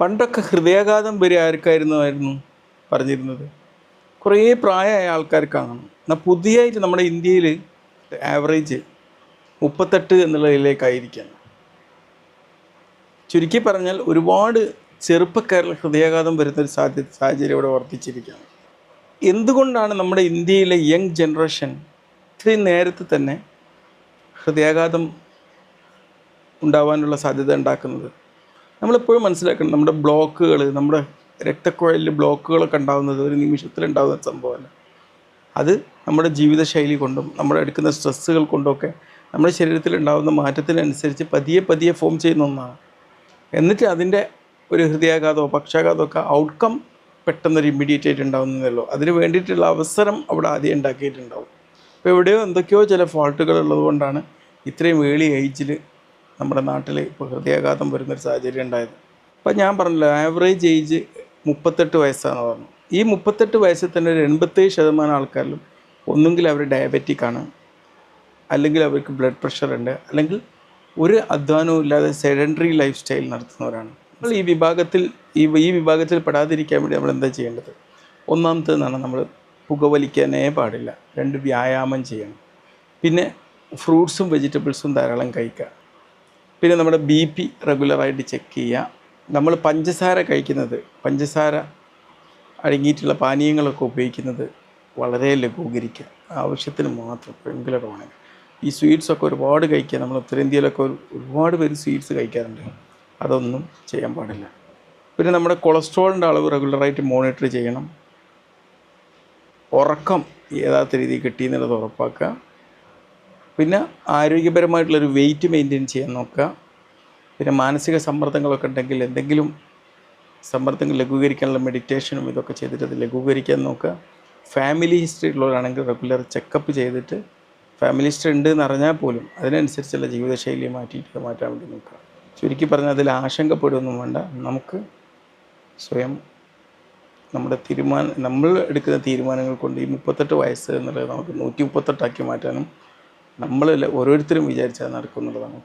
പണ്ടൊക്കെ ഹൃദയാഘാതം വരെ ആർക്കായിരുന്നു ആയിരുന്നു പറഞ്ഞിരുന്നത്? കുറേ പ്രായമായ ആൾക്കാർക്കാണ് എന്നാൽ പുതിയായിട്ട് നമ്മുടെ ഇന്ത്യയിൽ ആവറേജ് മുപ്പത്തെട്ട് എന്നുള്ളതിലേക്കായിരിക്കാം. ചുരുക്കി പറഞ്ഞാൽ ഒരുപാട് ചെറുപ്പക്കാരിൽ ഹൃദയാഘാതം വരുന്നൊരു സാധ്യ സാഹചര്യം ഇവിടെ വർദ്ധിച്ചിരിക്കുകയാണ്. എന്തുകൊണ്ടാണ് നമ്മുടെ ഇന്ത്യയിലെ യങ് ജനറേഷൻ ഇത്രയും നേരത്തെ തന്നെ ഹൃദയാഘാതം ഉണ്ടാവാനുള്ള സാധ്യത ഉണ്ടാക്കുന്നത്? നമ്മളെപ്പോഴും മനസ്സിലാക്കണം നമ്മുടെ ബ്ലോക്കുകൾ നമ്മുടെ രക്തക്കുഴലിൽ ബ്ലോക്കുകളൊക്കെ ഉണ്ടാകുന്നത് ഒരു നിമിഷത്തിൽ ഉണ്ടാകുന്ന സംഭവമല്ല. അത് നമ്മുടെ ജീവിതശൈലി കൊണ്ടും നമ്മൾ എടുക്കുന്ന സ്ട്രെസ്സുകൾ കൊണ്ടൊക്കെ നമ്മുടെ ശരീരത്തിൽ ഉണ്ടാകുന്ന മാറ്റത്തിനനുസരിച്ച് പതിയെ പതിയെ ഫോം ചെയ്യുന്ന ഒന്നാണ്. എന്നിട്ട് അതിന്റെ ഒരു ഹൃദയാഘാതമോ പക്ഷാഘാതമോ ഒക്കെ ഔട്ട്കം പെട്ടെന്നൊരു ഇമ്മീഡിയറ്റ് ആയിട്ട് ഉണ്ടാകുന്നതല്ലോ അതിന് വേണ്ടിയിട്ടുള്ള അവസരം അവിടെ ആദ്യം ഉണ്ടാക്കിയിട്ടുണ്ടാവും. അപ്പോൾ എവിടെയോ എന്തൊക്കെയോ ചില ഫോൾട്ടുകൾ ഉള്ളതുകൊണ്ടാണ് ഇത്രയും ഏളി ഏജിൽ നമ്മുടെ നാട്ടിൽ ഇപ്പോൾ ഹൃദയാഘാതം വരുന്നൊരു സാഹചര്യം ഉണ്ടായത്. അപ്പം ഞാൻ പറഞ്ഞല്ലോ ആവറേജ് ഏജ് മുപ്പത്തെട്ട് വയസ്സാണെന്ന് പറഞ്ഞു. ഈ മുപ്പത്തെട്ട് വയസ്സിൽ തന്നെ ഒരു എൺപത്തേഴ് ശതമാനം ആൾക്കാരിലും ഒന്നുകിൽ അവർ ഡയബറ്റിക് ആണ് അല്ലെങ്കിൽ അവർക്ക് ബ്ലഡ് പ്രഷർ ഉണ്ട് അല്ലെങ്കിൽ ഒരു അധ്വാനവും ഇല്ലാതെ സെഡൻഡറി ലൈഫ് സ്റ്റൈൽ നടത്തുന്നവരാണ്. നമ്മൾ ഈ വിഭാഗത്തിൽ ഈ ഈ വിഭാഗത്തിൽ പെടാതിരിക്കാൻ വേണ്ടി നമ്മൾ എന്താ ചെയ്യേണ്ടത്? ഒന്നാമത്തേതാണ് നമ്മൾ പുകവലിക്കാനേ പാടില്ല. രണ്ട് വ്യായാമം ചെയ്യണം. പിന്നെ ഫ്രൂട്ട്സും വെജിറ്റബിൾസും ധാരാളം കഴിക്കുക. പിന്നെ നമ്മുടെ ബി പി റെഗുലറായിട്ട് ചെക്ക് ചെയ്യുക. നമ്മൾ പഞ്ചസാര കഴിക്കുന്നത് പഞ്ചസാര അടങ്ങിയിട്ടുള്ള പാനീയങ്ങളൊക്കെ ഉപയോഗിക്കുന്നത് വളരെ ലഘൂകരിക്കുക. ആവശ്യത്തിന് മാത്രം പെൺകുലമാണ് ഈ സ്വീറ്റ്സൊക്കെ ഒരുപാട് കഴിക്കുക. നമ്മൾ ഉത്തരേന്ത്യയിലൊക്കെ ഒരു- ഒരുപാട് പേര് സ്വീറ്റ്സ് കഴിക്കാറുണ്ട്. അതൊന്നും ചെയ്യാൻ പാടില്ല. പിന്നെ നമ്മുടെ കൊളസ്ട്രോളിന്റെ അളവ് റെഗുലറായിട്ട് മോണിറ്റർ ചെയ്യണം. ഉറക്കം യഥാർത്ഥ രീതിയിൽ കിട്ടിയെന്നുള്ളത് ഉറപ്പാക്കുക. പിന്നെ ആരോഗ്യപരമായിട്ടുള്ളൊരു വെയിറ്റ് മെയിന്റെയിൻ ചെയ്യാൻ നോക്കുക. പിന്നെ മാനസിക സമ്മർദ്ദങ്ങളൊക്കെ ഉണ്ടെങ്കിൽ എന്തെങ്കിലും സമ്മർദ്ദങ്ങൾ ലഘൂകരിക്കാനുള്ള മെഡിറ്റേഷനും ഇതൊക്കെ ചെയ്തിട്ട് അത് ലഘൂകരിക്കാൻ നോക്കുക. ഫാമിലി ഹിസ്റ്ററി ഉള്ളവരാണെങ്കിൽ റെഗുലർ ചെക്കപ്പ് ചെയ്തിട്ട് ഫാമിലി ഹിസ്റ്ററി ഉണ്ട് എന്ന് അറിഞ്ഞാൽ പോലും അതിനനുസരിച്ചുള്ള ജീവിതശൈലി മാറ്റിയിട്ട് മാറ്റാൻ വേണ്ടി നോക്കുക. ചുരുക്കി പറഞ്ഞാൽ അതിൽ ആശങ്കപ്പെടുകയൊന്നും വേണ്ട. നമുക്ക് സ്വയം നമ്മുടെ തീരുമാനം നമ്മൾ എടുക്കുന്ന തീരുമാനങ്ങൾ കൊണ്ട് ഈ മുപ്പത്തെട്ട് വയസ്സ് എന്നുള്ളത് നമുക്ക് നൂറ്റി മുപ്പത്തെട്ടാക്കി മാറ്റാനും നമ്മൾ ഓരോരുത്തരും വിചാരിച്ചാൽ നടക്കും എന്നുള്ളതാണ് ഓക്കെ?